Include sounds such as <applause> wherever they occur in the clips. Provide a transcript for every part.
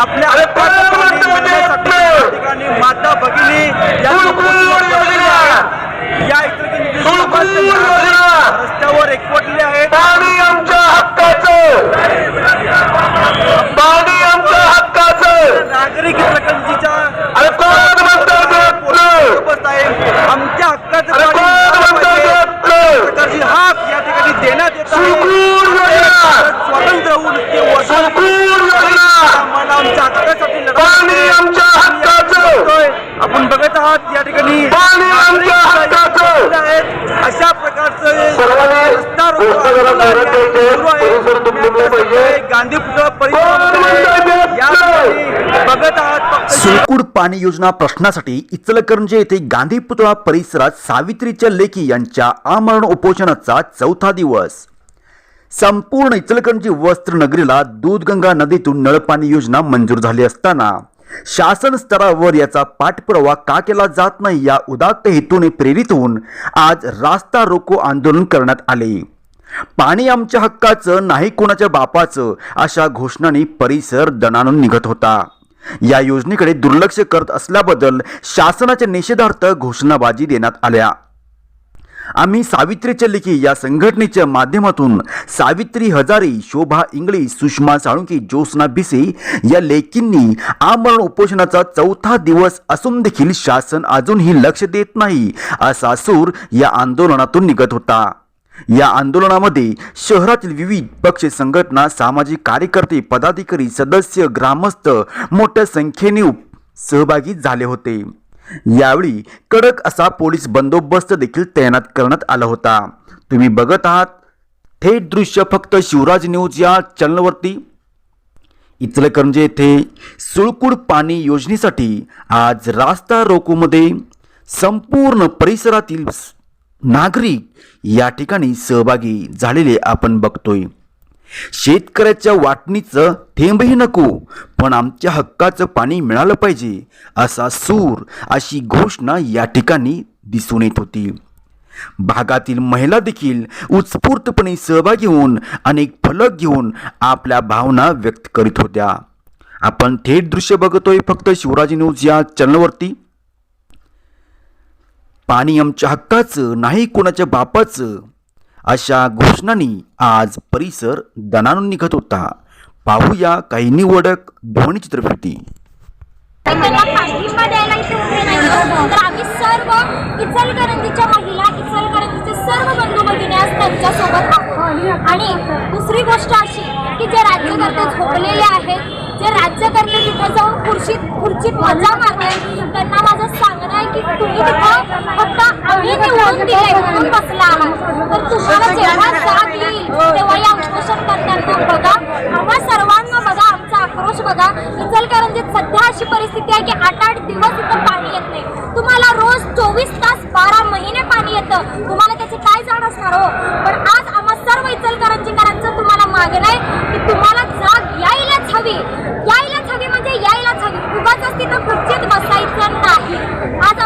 आपल्या फक्त <laughs> सुळकूड पाणी योजना प्रश्नासाठी इचलकरंजी येथे गांधी पुतळा परिसरात सावित्रीच्या लेखी यांच्या आमरण उपोषणाचा चौथा दिवस. संपूर्ण इचलकरंजी वस्त्र नगरीला दूधगंगा नदीतून नळपाणी योजना मंजूर झाली असताना शासन स्तरावर याचा पाठपुरावा का केला जात नाही या उदात्त हेतूने प्रेरित होऊन आज रास्ता रोको आंदोलन करण्यात आले. पाणी आमच्या हक्काचं नाही कोणाच्या बापाचं अशा घोषणांनी परिसर दणानून निघत होता. या योजनेकडे दुर्लक्ष करत असल्याबद्दल शासनाच्या निषेधार्थ घोषणाबाजी देण्यात आल्या. आम्ही सावित्रीच्या लेखी या संघटनेच्या माध्यमातून सावित्री हजारे शोभा इंगळी सुषमा साळुंकी ज्योत्स्ना भिसे या लेखींनी आमरण उपोषणाचा चौथा दिवस असून देखील शासन अजूनही लक्ष देत नाही असा सूर या आंदोलनातून निघत होता. या आंदोलनामध्ये शहरातील विविध पक्ष संघटना सामाजिक कार्यकर्ते पदाधिकारी सदस्य ग्रामस्थ मोठ्या संख्येने सहभागी झाले होते. यावेळी कडक असा पोलीस बंदोबस्त देखील तैनात करण्यात आला होता. तुम्ही बघत आहात थेट दृश्य फक्त शिवराज न्यूज या चॅनलवरती. इचलकरंजे येथे सुळकूड पाणी योजनेसाठी आज रास्ता रोकोमध्ये संपूर्ण परिसरातील नागरिक या ठिकाणी सहभागी झालेले आपण बघतोय. शेतकऱ्याच्या वाटणीचं थेंबही नको पण आमच्या हक्काचं पाणी मिळालं पाहिजे असा सूर अशी घोषणा या ठिकाणी दिसून येत होती. भागातील महिला देखील उत्स्फूर्तपणे सहभागी होऊन अनेक फलक घेऊन आपल्या भावना व्यक्त करीत होत्या. आपण थेट दृश्य बघतोय फक्त शिवराजी न्यूज या चॅनलवरती पाणी आमच्या हक्काचं नाही कोणाच्या बापाचं अशा घोषणांनी आज परिसर दणानून निघत होता. पाहूया काही निवडक ध्वनी चित्रफिती. इचलकरंजीच्या महिला इचलकरंजीचे सर्व बंधू भगिनी आज त्यांच्यासोबत आहोत. आणि दुसरी गोष्ट अशी की जे राज्यकर्ते झोपलेले आहेत जे राज्यकर्ते तिथे जाऊन खुर्शीत खुर्चीत मजा मारतायत त्यांना माझं सांग आहे की तुम्ही तिथं फक्त आम्ही निवडून दिले म्हणून बसला आहात तर तुम्हाला जेव्हा जाग येईल तेव्हा या उपोषणकर्त्यांना बघा. आम्हा सर्वांना बघा आमचा आक्रोश बघा. इचलकरंजीत सध्या अशी परिस्थिती आहे की आठ आठ दिवस इथं पाणी येत नाही. तुम्हाला रोज चोवीस तास बारा महिने पाणी येतं. तुम्हाला त्याची काय जाण असणार हो? पण आज आम्हा सर्व इचलकरंजीकरांचं तुम्हाला मागणं आहे की तुम्हाला जाग यायलाच हवी. यायलाच हवी म्हणजे यायलाच हवी. उगाच तिथं खुर्चीत बसायचं नाही.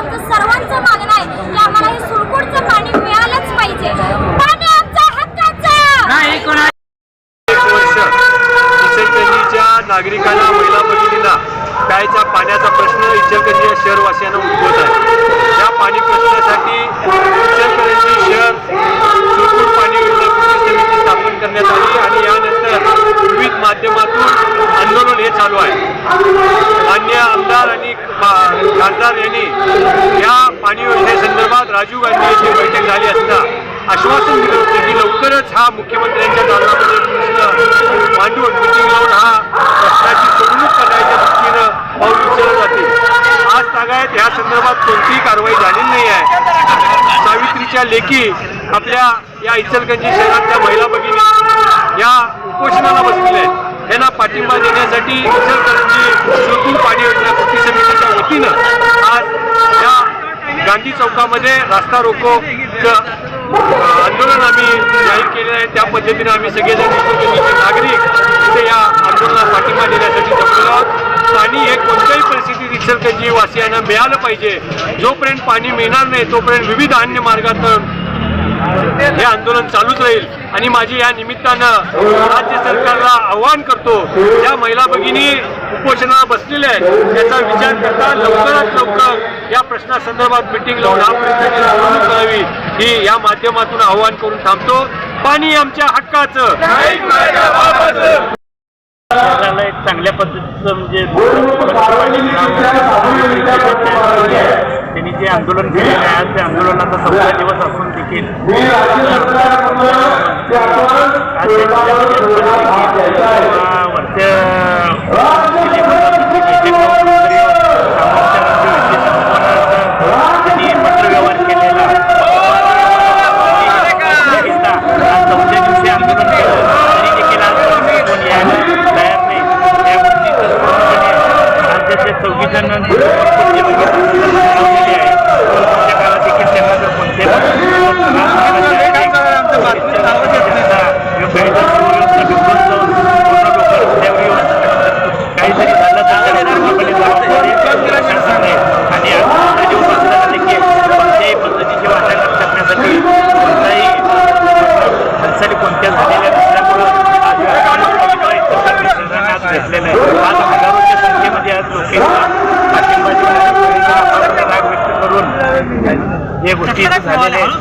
आमचं सर्वांचं मागणं आहे की आम्हाला हे सुरकुडचं पाणी मिळालंच पाहिजे. पाणी आमच्या हक्काचं! एक वर्ष इचलकरंजीच्या नागरिकांना महिला भगिनींना प्यायच्या पाण्याचा प्रश्न इचलकरंजी या शहरवासियांना उद्भवत आहे. या पाणी प्रश्नासाठी इचलकरंजी शहर सुरकुट पाणी योजना कृती समिती स्थापन करण्यात आली आणि यानंतर विविध माध्यमातून आंदोलन हे चालू आहे मान्य आमदार आणि खा- खासदार यांनी या पाणी योजनेसंदर्भात राजीव गांधी यांची बैठक झाली असता आश्वासन दिलं होतं की लवकरच हा मुख्यमंत्र्यांच्या दालनामध्ये प्रश्न मांडून मिटिंग लावून हा प्रश्नाची सोडवणूक करण्याच्या दृष्टीनं पाऊल उचललं जाते. आज तागायत या संदर्भात कोणतीही कारवाई झालेली नाही आहे. सावित्रीच्या लेखी आपल्या या इचलकरंजी शहरातल्या महिला भगिनी या उपोषणाला बसलेल्या आहेत. त्यांना पाठिंबा देण्यासाठी इचलकरंजी सुरकुल पाणी योजना कृती समितीच्या वतीनं गांधी चौकामध्ये रास्ता रोको आंदोलन आम्ही जाहीर केलेलं आहे. त्या पद्धतीने आम्ही सगळेजण नागरिक इथे या आंदोलनाला पाठिंबा देण्यासाठी जमलेलो आहोत. पाणी हे कोणत्याही परिस्थितीत इचलकरंजी वासियांना मिळालं पाहिजे. जोपर्यंत पाणी मिळणार नाही तोपर्यंत विविध अन्य मार्गातून हे आंदोलन चालूच राहील. आणि माझी या निमित्तानं राज्य सरकारला आव्हान करतो या महिला भगिनी उपोषणाला बसलेल्या आहेत याचा विचार करता लवकरात लवकर या प्रश्नासंदर्भात मिटिंग लावून हा प्रश्नाची करावी ही या माध्यमातून आव्हान करून थांबतो. पाणी आमच्या हक्काचं. एक चांगल्या पद्धतीचं म्हणजे ini jadi andolan kita ya, jadi andolan atas semua ini wajah pun dikin. Jangan lupa like, share, dan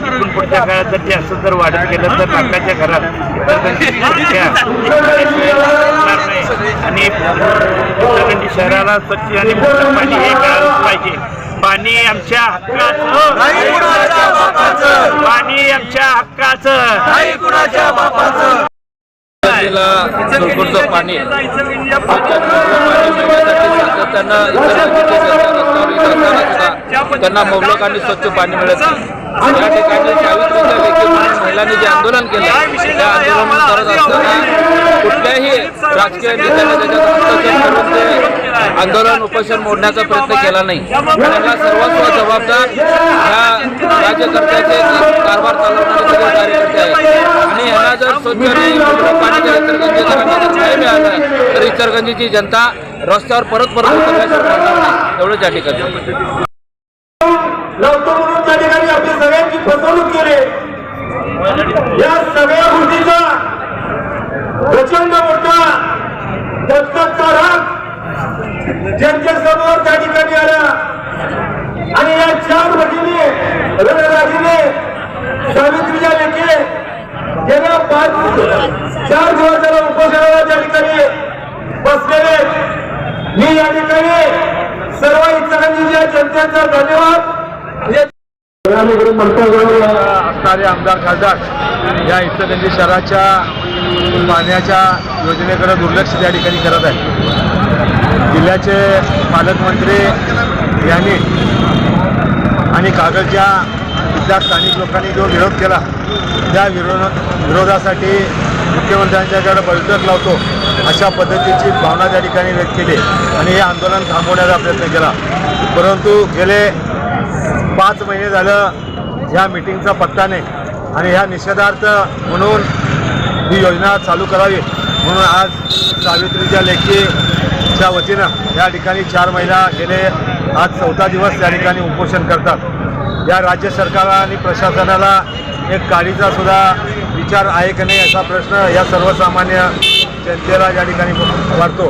पुढच्या काळात जर ते असं जर वाढत गेलं तर लोकांच्या घरात. आणि शहराला स्वच्छ आणि पाणी हे मिळालंच पाहिजे. पाणी आमच्या हक्काचं. पाणी आमच्या हक्काचं. पाणी. सातत्यानं त्यांना मोबलक आणि स्वच्छ पाणी मिळत नाही. या ठिकाणी सावित्रीच्या लेखी म्हणून महिलांनी जे आंदोलन केलं त्या आंदोलन करत असताना कुठल्याही राजकीय नेत्याने त्याच्यात ते आंदोलन उपोषण मोडण्याचा प्रयत्न केला नाही. त्यांना सर्वस्व जबाबदार ह्या राज्यकर्त्याचे कारभार चालवणारे सगळे कार्यकर्ते आहेत. आणि यांना जर स्वच्छ मोकळं पाणी जर नाही मिळालं तर इचलकरंजीची जनता रस्त्यावर परत परत नाही. एवढंच या ठिकाणी. लावतो म्हणून त्या ठिकाणी आपल्या सगळ्यांची फसवणूक केली. या सगळ्या गोष्टीचा प्रचंड मोठा दत्तकारक ज्यांच्या समोर त्या ठिकाणी आला. आणि या चार वटीने रणराजीने सावित्रीच्या लेखे गेल्या पाच चार दिवसाला उपोषणाला त्या ठिकाणी बसलेले मी या ठिकाणी सर्व इतरांच्या जनतेचा धन्यवाद. असणारे आमदार खासदार या इचलकरंजी शहराच्या पाण्याच्या योजनेकडे दुर्लक्ष त्या ठिकाणी करत आहे जिल्ह्याचे पालकमंत्री यांनी आणि कागलच्या इथल्या स्थानिक लोकांनी जो विरोध केला त्या विरोध विरोधासाठी मुख्यमंत्र्यांच्याकडे बैठक लावतो अशा पद्धतीची भावना त्या ठिकाणी व्यक्त केली आणि हे आंदोलन थांबवण्याचा प्रयत्न केला. परंतु गेले पाच महिने झालं ह्या मिटिंगचा पत्ता नाही. आणि ह्या निषेधार्थ म्हणून ही योजना चालू करावी. म्हणून आज सावित्रीच्या लेखीच्या वतीनं या ठिकाणी चार महिला गेले. आज चौथा दिवस या ठिकाणी उपोषण करतात. या राज्य सरकारला आणि प्रशासनाला एक काळीचा सुद्धा विचार आहे का नाही असा प्रश्न या सर्वसामान्य जनतेला या ठिकाणी वाढतो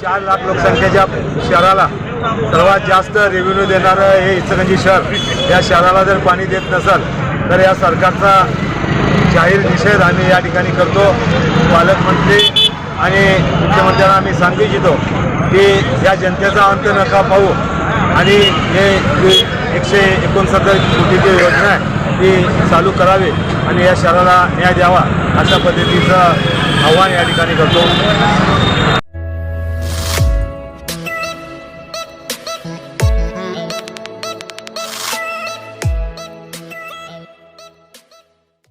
चार लाख लोकसंख्येच्या शहराला सर्वात जास्त रेव्हेन्यू देणारं हे इचलकरंजी शहर या शहराला जर पाणी देत नसेल तर या सरकारचा जाहीर निषेध आम्ही या ठिकाणी करतो. पालकमंत्री आणि मुख्यमंत्र्यांना आम्ही सांगू इच्छितो की या जनतेचा अंत नका पाहू. आणि हे एकशे एकोणसत्तर कोटीची योजना आहे ती चालू करावी आणि या शहराला न्याय द्यावा अशा पद्धतीचं आव्हान या ठिकाणी करतो.